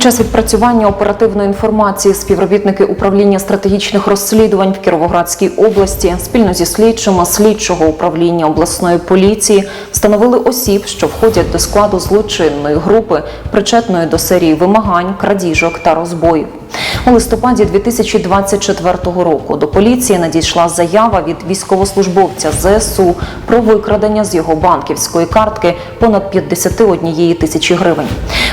Під час відпрацювання оперативної інформації співробітники управління стратегічних розслідувань в Кіровоградській області спільно зі слідчими слідчого управління обласної поліції встановили осіб, що входять до складу злочинної групи, причетної до серії вимагань, крадіжок та розбоїв. У листопаді 2024 року до поліції надійшла заява від військовослужбовця ЗСУ про викрадення з його банківської картки понад 51 тисячі гривень.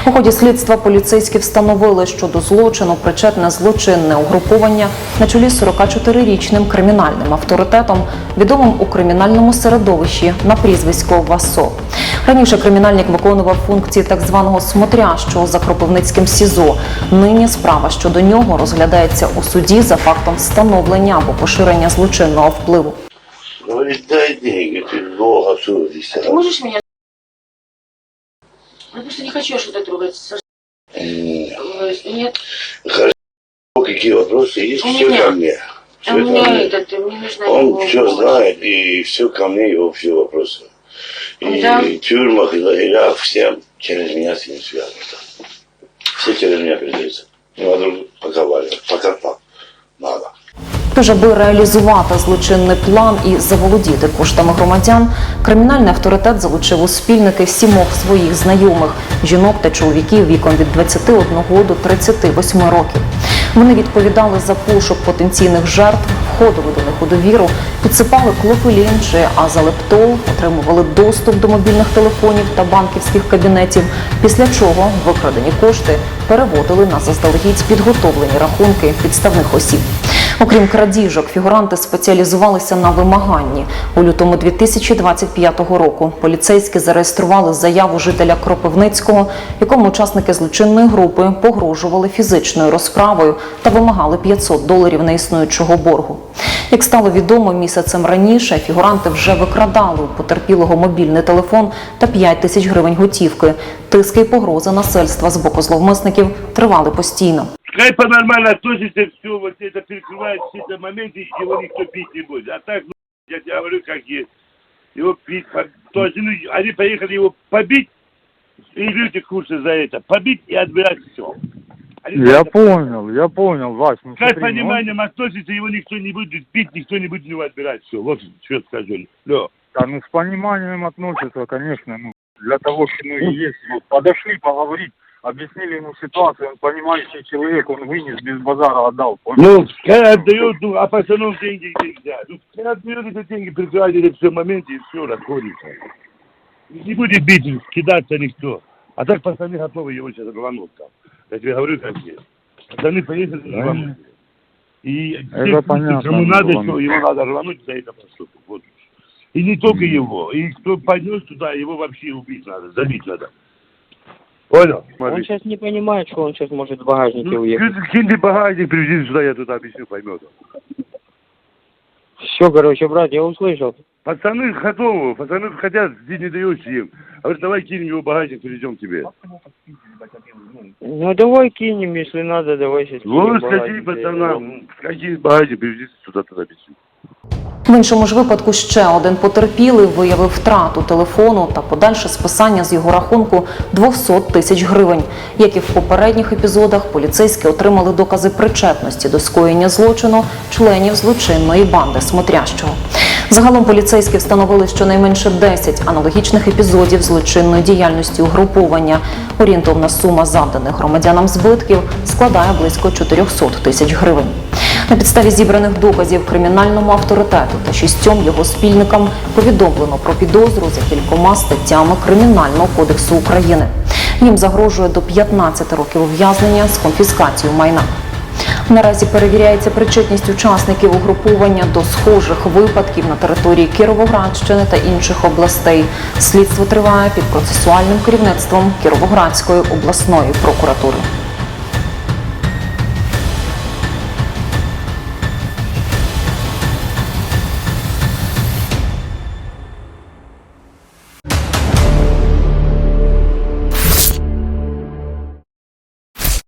У ході слідства поліцейські встановили, що до злочину причетне злочинне угруповання на чолі з 44-річним кримінальним авторитетом, відомим у кримінальному середовищі на прізвисько Васо. Раніше кримінальник виконував функції так званого смотрящого за Кропивницьким СІЗО. Нині справа щодо нього розглядається у суді за фактом встановлення або поширення злочинного впливу. Говорит, дай деньги, ты долго судишься. Ты можешь меня? Я просто не хочу я что-то трогать. Саш. М, Э, Нет. Хорошо, какие вопросы есть, У все меня. ко мне. А Все у ко меня мне. этот, мне нужна Он его все помощь. знает, и все ко мне, его все вопросы. И Да. в тюрьмах, и лагерях, всем через меня с ним связано. Все через меня передаются. Не надо поговаривать, пока так. Надо. Тож, аби реалізувати злочинний план і заволодіти коштами громадян, кримінальний авторитет залучив у спільники сімох своїх знайомих жінок та чоловіків віком від 21 до 38 років. Вони відповідали за пошук потенційних жертв, входили до них у довіру, підсипали клофелін чи азалептол, отримували доступ до мобільних телефонів та банківських кабінетів. Після чого викрадені кошти переводили на заздалегідь підготовлені рахунки підставних осіб. Окрім крадіжок, фігуранти спеціалізувалися на вимаганні. У лютому 2025 року поліцейські зареєстрували заяву жителя Кропивницького, якому учасники злочинної групи погрожували фізичною розправою та вимагали 500 доларів неіснуючого боргу. Як стало відомо місяцем раніше, фігуранти вже викрадали у потерпілого мобільний телефон та 5 тисяч гривень готівки. Тиски й погрози насильства з боку зловмисників тривали постійно. Хай по-нормально относится, все, вот это перекрывает все эти моменты, его никто пить не будет. А так, ну, я тебе говорю, как есть. Его пить, по- то есть, ну, они поехали его побить, и люди кушают за это. Побить и отбирать все. Я понял, я понял, Вась, ну Как ну, пониманием относится, его никто не будет пить, никто не будет у него отбирать все. Вот что скажу. Лё. да, ну с пониманием относятся, конечно, ну, для того, что, ну, и есть, вот, подошли поговорить, объяснили ему ситуацию, он понимающий человек, он вынес без базара, отдал, понял? Ну, когда отдает, ну, а пацанам деньги нельзя. Ну, когда отдает эти деньги, прикрывает это все моменты, и все, расходится. Не будет бить, кидаться никто. А так пацаны готовы его сейчас рвануть там. Я тебе говорю, как есть. Пацаны поехали рвануть. И Это все, понятно, кому надо, что его надо рвануть, за это поступит. Вот. И не только его. И кто поднес туда, его вообще убить надо, забить надо. Понял? Он сейчас не понимает, что он сейчас может в багажнике Ну, уехать. кинь ты багажник, привези сюда, я туда объясню, поймет. Все, короче, брат, я услышал. Пацаны готовы, пацаны хотят, здесь не даешь им. Говорит, давай кинем его багажник, привезем к тебе. Ну давай кинем, если надо, давай сейчас Вот кинем скажи багажник. пацанам, скажи багажник, привези сюда, туда объясню. В іншому ж випадку ще один потерпілий виявив втрату телефону та подальше списання з його рахунку 200 тисяч гривень. Як і в попередніх епізодах, поліцейські отримали докази причетності до скоєння злочину членів злочинної банди Смотрящого. Загалом поліцейські встановили щонайменше 10 аналогічних епізодів злочинної діяльності угруповання. Орієнтовна сума завданих громадянам збитків складає близько 400 тисяч гривень. На підставі зібраних доказів кримінальному авторитету та шістьом його спільникам повідомлено про підозру за кількома статтями Кримінального кодексу України. Їм загрожує до 15 років ув'язнення з конфіскацією майна. Наразі перевіряється причетність учасників угруповання до схожих випадків на території Кіровоградщини та інших областей. Слідство триває під процесуальним керівництвом Кіровоградської обласної прокуратури.